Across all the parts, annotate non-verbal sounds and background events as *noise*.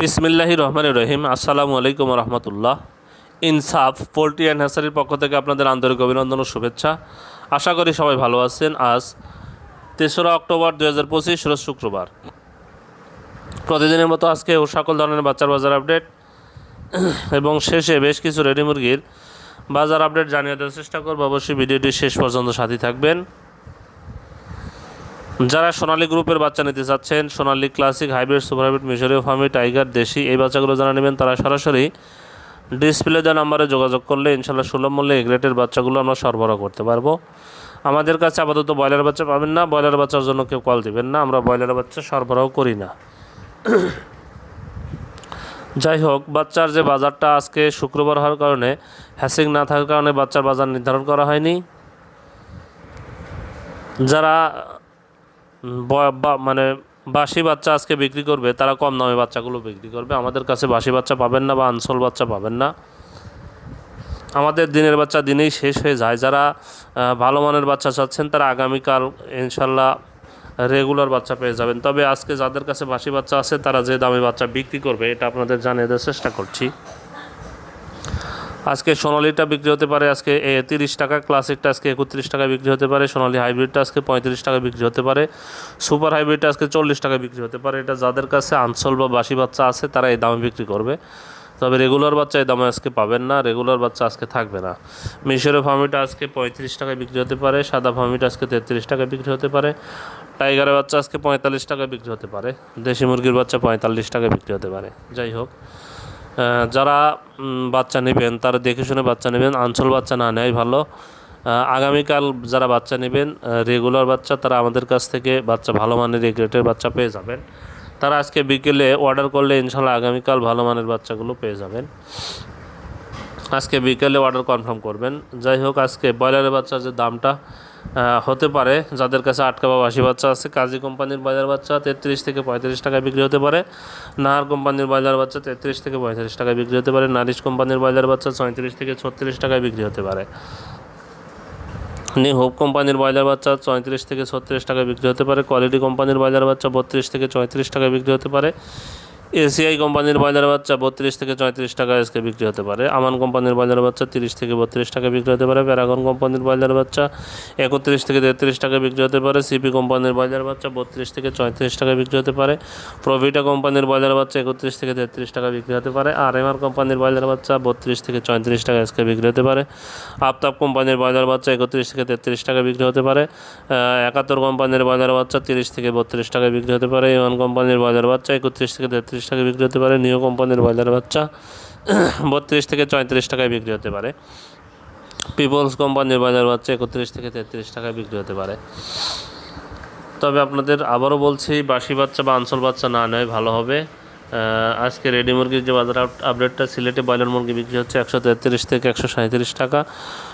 বিসমিল্লাহি রহমান রহিম। আসসালামু আলাইকুম রহমতুল্লাহ। ইনসাফ, পোলট্রি অ্যান্ড হ্যাসারির পক্ষ থেকে আপনাদের আন্তরিক অভিনন্দন ও শুভেচ্ছা। আশা করি সবাই ভালো আছেন। আজ তেসরা অক্টোবর দু হাজার পঁচিশ, রোজ শুক্রবার। প্রতিদিনের মতো আজকে ও সকল ধরনের বাচ্চার বাজার আপডেট এবং শেষে বেশ কিছু রেডি মুরগির বাজার আপডেট জানিয়ে দেওয়ার চেষ্টা করব। অবশ্যই ভিডিওটি শেষ পর্যন্ত সাথী থাকবেন। যারা সোনালী গ্রুপের বাচ্চা নিতে চাচ্ছেন, Sonali classic hybrid super hybrid মিশরীয় ফার্মি, টাইগার, দেশি, এই বাচ্চাগুলো যারা নেবেন, তারা সরাসরি ডিসপ্লে দেওয়া নাম্বারে যোগাযোগ করলে ইনশাল্লাহ সুলভ মূল্যে এই গ্রেটের বাচ্চাগুলো আমরা সরবরাহ করতে পারব। আমাদের কাছে আপাতত ব্রয়লার বাচ্চা পাবেন না। ব্রয়লার বাচ্চার জন্য কেউ কল দিবেন না। আমরা ব্রয়লার বাচ্চা সরবরাহ করি না। যাই হোক, বাচ্চার যে বাজারটা আজকে শুক্রবার হওয়ার কারণে, হ্যাসিং না থাকার কারণে বাচ্চার বাজার নির্ধারণ করা হয়নি। যারা মানে বাসি বাচ্চা আজকে বিক্রি করবে, তারা কম দামে বাচ্চাগুলো বিক্রি করবে। আমাদের কাছে বাসি বাচ্চা পাবেন না বা আনসোল বাচ্চা পাবেন না। আমাদের দিনের বাচ্চা দিনেই শেষ হয়ে যায়। যারা ভালো মানের বাচ্চা চাচ্ছেন, তারা আগামীকাল ইনশাল্লাহ রেগুলার বাচ্চা পেয়ে যাবেন। তবে আজকে যাদের কাছে বাসি বাচ্চা আছে, তারা যে দামে বাচ্চা বিক্রি করবে, এটা আপনাদের জানিয়ে দেওয়ার চেষ্টা করছি। আজকে সোনালিটা বিক্রি হতে পারে আজকে তিরিশ টাকা, ক্লাসিকটা আজকে একত্রিশ টাকা বিক্রি হতে পারে, সোনালি হাইব্রিডটা আজকে পঁয়ত্রিশ টাকা বিক্রি হতে পারে, সুপার হাইব্রিডটা আজকে চল্লিশ টাকা বিক্রি হতে পারে, এটা যাদের কাছে আনসল বা বাসি বাচ্চা আছে, তারা এই দামে বিক্রি করবে। তবে রেগুলার বাচ্চা এই দামে আজকে পাবেন না, রেগুলার বাচ্চা আজকে থাকবে না। মিশরের ফার্মিটা আজকে পঁয়ত্রিশ টাকায় বিক্রি হতে পারে, সাদা ফার্মিটা আজকে তেত্রিশ টাকায় বিক্রি হতে পারে, টাইগারের বাচ্চা আজকে পঁয়তাল্লিশ টাকায় বিক্রি হতে পারে, দেশি মুরগির বাচ্চা পঁয়তাল্লিশ টাকায় বিক্রি হতে পারে। যাই হোক যারা বাচ্চা নেবেন, তারা দেখে শুনে বাচ্চা নেবেন আঞ্চল বাচ্চা না নেয় ভালো। আগামীকাল যারা বাচ্চা নেবেন রেগুলার বাচ্চা, তারা আমাদের কাছ থেকে বাচ্চা ভালো মানের এই গ্রেটের বাচ্চা পেয়ে যাবেন। তারা আজকে বিকেলে অর্ডার করলে ইনশাল্লাহ আগামীকাল ভালো মানের বাচ্চাগুলো পেয়ে যাবেন। আজকে বিকেলে অর্ডার কনফার্ম করবেন। যাই হোক, আজকে ব্রয়লারের বাচ্চার যে দামটা হতে পারে। যাদের কাছে আটকা বা বাসি বাচ্চা আছে, কাজী কোম্পানির বাজার বাচ্চা তেত্রিশ থেকে পঁয়ত্রিশ টাকায় বিক্রি হতে পারে। নাহার কোম্পানির বাজার বাচ্চা তেত্রিশ থেকে পঁয়ত্রিশ টাকায় বিক্রি হতে পারে। নারিশ কোম্পানির বাজার বাচ্চা ছয়ত্রিশ থেকে ছত্রিশ টাকায় বিক্রি হতে পারে। হোপ কোম্পানির ব্রয়লার বাচ্চা চৌত্রিশ থেকে ছত্রিশ টাকায় বিক্রি হতে পারে। কোয়ালিটি কোম্পানির ব্রয়লার বাচ্চা বত্রিশ থেকে চৌত্রিশ টাকায় বিক্রি হতে পারে। এসিআই কোম্পানির ব্রয়লার বাচ্চা বত্রিশ থেকে চৌত্রিশ টাকা আজকে বিক্রি হতে পারে। আমান কোম্পানির ব্রয়লার বাচ্চা তিরিশ থেকে বত্রিশ টাকা বিক্রি হতে পারে। প্যারাগন কোম্পানির ব্রয়লার বাচ্চা একত্রিশ থেকে তেত্রিশ টাকা বিক্রি হতে পারে। সিপি কোম্পানির ব্রয়লার বাচ্চা বত্রিশ থেকে চৌত্রিশ টাকা বিক্রি হতে পারে। প্রভিটা কোম্পানির ব্রয়লার বাচ্চা একত্রিশ থেকে তেত্রিশ টাকা বিক্রি হতে পারে। আর এমআর কোম্পানির ব্রয়লার বাচ্চা বত্রিশ থেকে চৌত্রিশ টাকা আজকে বিক্রি হতে পারে। আফতাব কোম্পানির ব্রয়লার বাচ্চা একত্রিশ থেকে তেত্রিশ টাকা বিক্রি হতে পারে। একাত্তর কোম্পানির ব্রয়লার বাচ্চা তিরিশ থেকে বত্রিশ টাকা বিক্রি হতে পারে। এমন কোম্পানির ব্রয়লার বাচ্চা একত্রিশ থেকে তেত্রিশ টাকা বিক্রি হতে পারে, নিউ কোম্পানির ব্রয়লার বাচ্চা *clears throat* বত্রিশ থেকে চৌত্রিশ টাকায় বিক্রি হতে পারে। পিপলস কোম্পানির বাজার বাচ্চা একত্রিশ থেকে তেত্রিশ টাকায় বিক্রি হতে পারে। তবে আপনাদের আবারও বলছি বাসি বাচ্চা বা আঞ্চল বাচ্চা না নেয় ভালো হবে। আজকে রেডি মুরগির যে বাজার আপ- আপডেটটা, সিলেটে ব্রয়লার মুরগি বিক্রি হচ্ছে একশো তেত্রিশ থেকে একশো সাঁত্রিশ টাকা।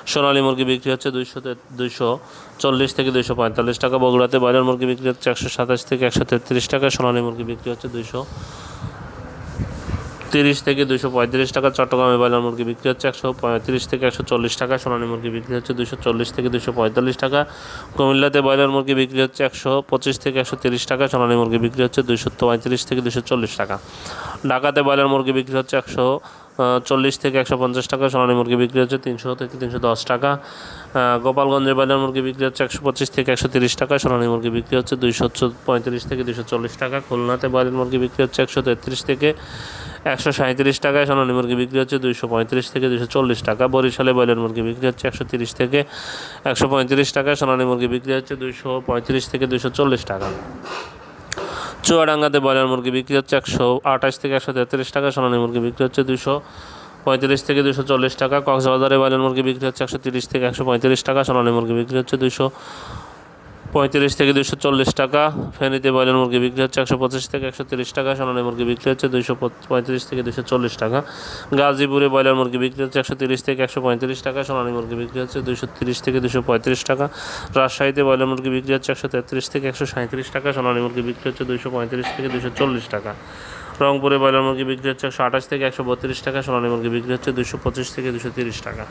সোনালী মুরগি বিক্রি হচ্ছে দুইশো দুইশো চল্লিশ থেকে দুইশো পঁয়তাল্লিশ টাকা। বগুড়াতে ব্রয়লার মুরগি বিক্রি হচ্ছে একশো সাতাশ থেকে একশো তেত্রিশ টাকা। সোনালী মুরগি বিক্রি হচ্ছে দুইশো তিরিশ থেকে দুশো পঁয়ত্রিশ টাকা চট্টগ্রামে ব্রয়লার মুরগি বিক্রি হচ্ছে একশো পঁয়ত্রিশ থেকে একশো চল্লিশ টাকা, সোনালী মুরগি বিক্রি হচ্ছে দুশো চল্লিশ থেকে দুশো পঁয়তাল্লিশ টাকা। কুমিল্লাতে ব্রয়লার মুরগি বিক্রি হচ্ছে একশো পঁচিশ থেকে একশো তিরিশ টাকা, সোনালী মুরগি বিক্রি হচ্ছে দুশো পঁয়ত্রিশ থেকে দুশো চল্লিশ টাকা। ঢাকাতে ব্রয়লার মুরগি বিক্রি হচ্ছে একশো চল্লিশ থেকে একশো পঞ্চাশ টাকা, সোনালী মুরগি বিক্রি হচ্ছে তিনশো থেকে তিনশো দশ টাকা। গোপালগঞ্জের ব্রয়লার মুরগি বিক্রি হচ্ছে একশো পঁচিশ থেকে একশো তিরিশ টাকা, সোনালী মুরগি বিক্রি হচ্ছে দুইশো পঁয়ত্রিশ থেকে দুশো চল্লিশ টাকা। খুলনাতে ব্রয়লার মুরগি বিক্রি হচ্ছে একশো তেত্রিশ থেকে একশো সাঁত্রিশ টাকায়, সোনালী মুরগি বিক্রি হচ্ছে দুইশো পঁয়ত্রিশ থেকে দুশো চল্লিশ টাকা। বরিশালে ব্রয়লার মুরগি বিক্রি হচ্ছে একশো তিরিশ থেকে একশো পঁয়ত্রিশ টাকায়, সোনালী মুরগি বিক্রি হচ্ছে দুইশো পঁয়ত্রিশ থেকে দুশো চল্লিশ টাকা। চুয়াডাঙ্গাতে ব্রয়লার মুরগি বিক্রি হচ্ছে একশো আঠাশ থেকে একশো তেত্রিশ টাকা, সোনালী মুরগি বিক্রি হচ্ছে দুশো পঁয়ত্রিশ থেকে দুশো চল্লিশ টাকা, কক্সবাজারে ব্রয়লার মুরগি বিক্রি হচ্ছে একশো তিরিশ থেকে একশো পঁয়ত্রিশ টাকা, সোনালী মুরগি বিক্রি হচ্ছে দুশো পঁয়ত্রিশ থেকে দুশো চল্লিশ টাকা। ফেনীতে ব্রয়লার মুরগি বিক্রি হচ্ছে একশো পঁচিশ থেকে একশো তিরিশ টাকা, সোনালী মুরগি বিক্রি হচ্ছে দুশো পঁয়ত্রিশ থেকে দুশো চল্লিশ টাকা। গাজীপুরে ব্রয়লার মুরগি বিক্রি হচ্ছে একশো তিরিশ থেকে একশো পঁয়ত্রিশ টাকা, সোনালী মুরগি বিক্রি হচ্ছে দুশো তিরিশ থেকে দুশো পঁয়ত্রিশ টাকা। রাজশাহীতে ব্রয়লার মুরগি বিক্রি হচ্ছে একশো তেত্রিশ থেকে একশো সাঁত্রিশ টাকা, সোনালী মুরগি বিক্রি হচ্ছে দুশো পঁয়ত্রিশ থেকে দুশো চল্লিশ টাকা। রংপুরে ব্রয়লার মুরগি বিক্রি হচ্ছে একশো আঠাশ থেকে একশো বত্রিশ টাকা, সোনালী মুরগি বিক্রি হচ্ছে দুশো পঁচিশ থেকে দুশো তিরিশ টাকা।